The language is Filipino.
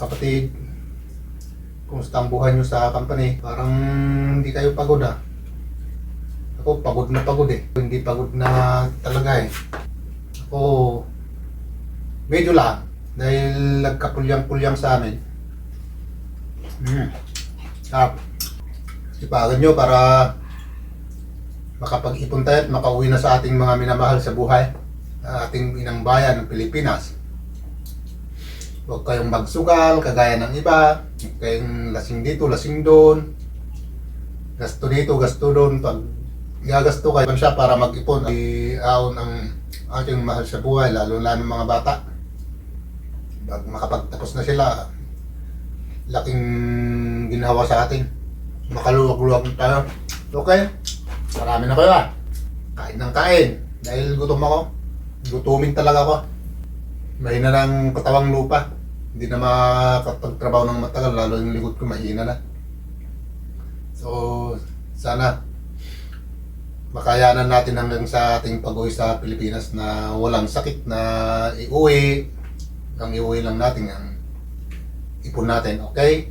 kapatid. Kumusta ang buhay nyo sa company? Parang hindi kayo pagod ah. Ako pagod na pagod eh. Hindi pagod na talaga eh. Ako medyo lang dahil nagkapulyang-pulyang sa amin. Hmm. Ah, ipagan nyo para makapag-ipon tayo at makauwi na sa ating mga minamahal sa buhay. Ating inang bayan ng Pilipinas. Huwag kayong magsugal, kagaya ng iba. Huwag kayong lasing dito, lasing doon. Gasto dito, gasto doon. Pag gagasto kayo siya para mag-ipon, i-aon ang ating mahal sa buhay, lalo na ng mga bata. Pag makapagtapos na sila, laking ginawa sa atin. Makaluwag-luwag tayo. Okay? Marami na kayo ah. Kain ng kain. Dahil gutom ako. Gutumin talaga ako. Mahina ng katawang lupa. Hindi na makapagtrabaho ng matagal, lalo yung likod ko mahina na. So, sana makayanan natin hanggang sa ating pag-uwi sa Pilipinas na walang sakit na iuwi. Ang iuwi lang natin ang ipon natin, okay?